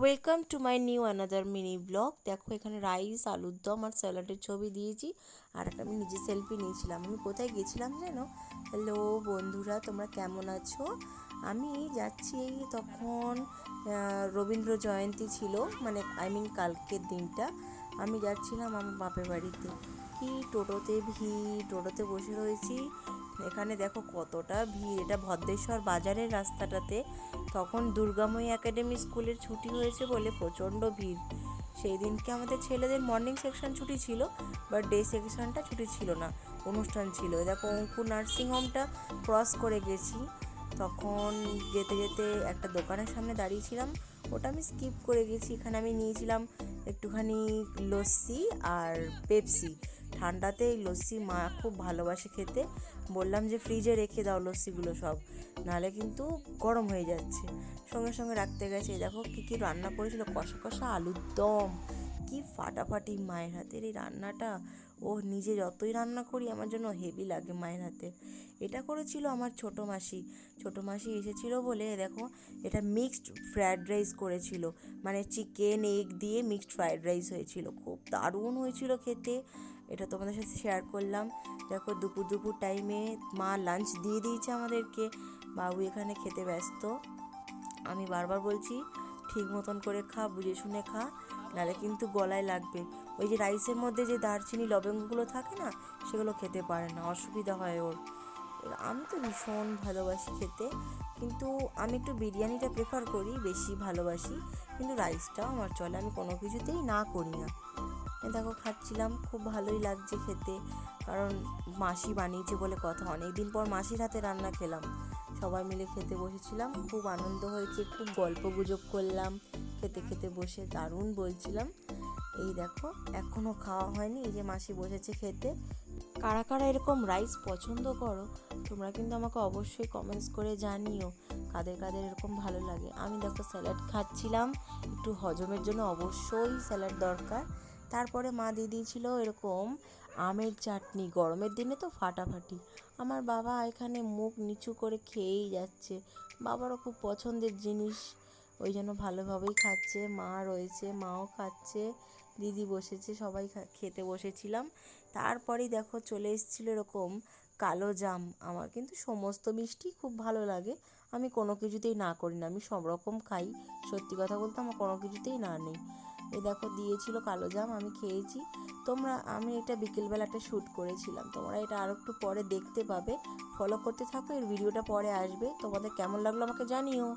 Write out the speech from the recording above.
Welcome to my new another mini vlog দেখো, এখানে rice আলুর দম আর স্যালাডের ছবি দিয়েছি। আর একটা আমি নিজে সেলফি নিয়েছিলাম। আমি কোথায় গেছিলাম জানো? হ্যালো বন্ধুরা, তোমরা কেমন আছো? আমি যাচ্ছি তখন রবীন্দ্র জয়ন্তী ছিল। মানে আই মিন কালকের দিনটা। আমি যাচ্ছিলাম আমার বাপের বাড়িতে। কি টোটোতে ভিড়, টোটোতে বসে রয়েছি। এখানে দেখো কতটা ভিড়। এটা ভদ্রেশ্বর বাজারের রাস্তাটাতে। তখন দুর্গাময়ী একাডেমি স্কুলের ছুটি হয়েছে বলে প্রচণ্ড ভিড়। সেই দিনকে আমাদের ছেলেদের মর্নিং সেকশন ছুটি ছিল বাট ডে সেকশনটা ছুটি ছিল না, অনুষ্ঠান ছিল। দেখো অঙ্কু নার্সিং হোমটা ক্রস করে গেছি। তখন যেতে যেতে একটা দোকানের সামনে দাঁড়িয়েছিলাম ওটা আমি স্কিপ করে গেছি। এখানে আমি নিয়েছিলাম একটুখানি লস্যি আর পেপসি ঠান্ডাতে এই লস্যি মা খুব ভালোবাসে খেতে। বললাম যে ফ্রিজে রেখে দাও লস্যিগুলো সব, নাহলে কিন্তু গরম হয়ে যাচ্ছে। সঙ্গে সঙ্গে রাখতে গেছে দেখো কী কী রান্না করেছিল, কষা কষা আলুর দম। কি ফাটাফাটি মায়ের হাতের এই রান্নাটা। ও নিজে যতই রান্না করি, আমার জন্য হেভি লাগে মায়ের হাতে। এটা করেছিল আমার ছোটো মাসি। ছোটো মাসি এসেছিল বলে দেখো, এটা মিক্সড ফ্রায়েড রাইস করেছিল। মানে চিকেন এগ দিয়ে মিক্সড ফ্রায়েড রাইস হয়েছিল। খুব দারুণ হয়েছিল খেতে। এটা তোমাদের সাথে শেয়ার করলাম। দেখো দুপুর দুপুর টাইমে মা লাঞ্চ দিয়ে দিয়েছে আমাদেরকে। বাবু এখানে খেতে ব্যস্ত। আমি বারবার বলছি, ঠিক মতন করে খা, বুঝে শুনে খা, নাহলে কিন্তু গলায় লাগবে। ওই যে রাইসের মধ্যে যে দারচিনি, লবঙ্গগুলো থাকে না, সেগুলো খেতে পারে না, অসুবিধা হয় ওর। আমি তো ভীষণ ভালোবাসি খেতে, কিন্তু আমি একটু বিরিয়ানিটা প্রেফার করি, বেশি ভালোবাসি। কিন্তু রাইসটাও আমার চলে, আমি কোনো কিছুতেই না করি না। দেখো খাচ্ছিলাম, খুব ভালোই লাগছে খেতে। কারণ মাসি বানিয়েছে বলে কথা। অনেক দিন পর মাসির হাতে রান্না খেলাম। সবাই মিলে খেতে বসেছিলাম, খুব আনন্দ হয়েছে, খুব গল্প গুজব করলাম, খেতে খেতে বসে দারুণ বলছিলাম। এই দেখো এখনও খাওয়া হয়নি, এই যে মাসি বসেছে খেতে। কারা কারা এরকম রাইস পছন্দ করো, তোমরা কিন্তু আমাকে অবশ্যই কমেন্টস করে জানিও, কাদের কাদের এরকম ভালো লাগে। আমি দেখো স্যালাড খাচ্ছিলাম, একটু হজমের জন্য অবশ্যই স্যালাড দরকার। তারপরে মা দিয়ে দিয়েছিল এরকম আমের চাটনি, গরমের দিনে তো ফাটাফাটি। আমার বাবা এখানে মুখ নিচু করে খেয়েই যাচ্ছে। বাবারও খুব পছন্দের জিনিস, ওই জন্য ভালোভাবেই খাচ্ছে। মা রয়েছে, মাও খাচ্ছে, দিদি বসেছে, সবাই খেতে বসেছিলাম। তারপরেই দেখো চলে এসেছিল এরকম কালো জাম। আমার কিন্তু সমস্ত মিষ্টি খুব ভালো লাগে। আমি কোনো কিছুতেই না করি না, আমি সব রকম খাই। সত্যি কথা বলতে আমার কোনো কিছুতেই না নেই। এই দেখো দিয়েছিল কালো জাম, আমি খেয়েছি। তোমরা, আমি এটা বিকেলবেলা একটা শ্যুট করেছিলাম। তোমরা এটা আরও একটু পরে দেখতে পাবে। ফলো করতে থাকো, এর ভিডিওটা পরে আসবে। তোমাদের কেমন লাগল আমাকে জানিও।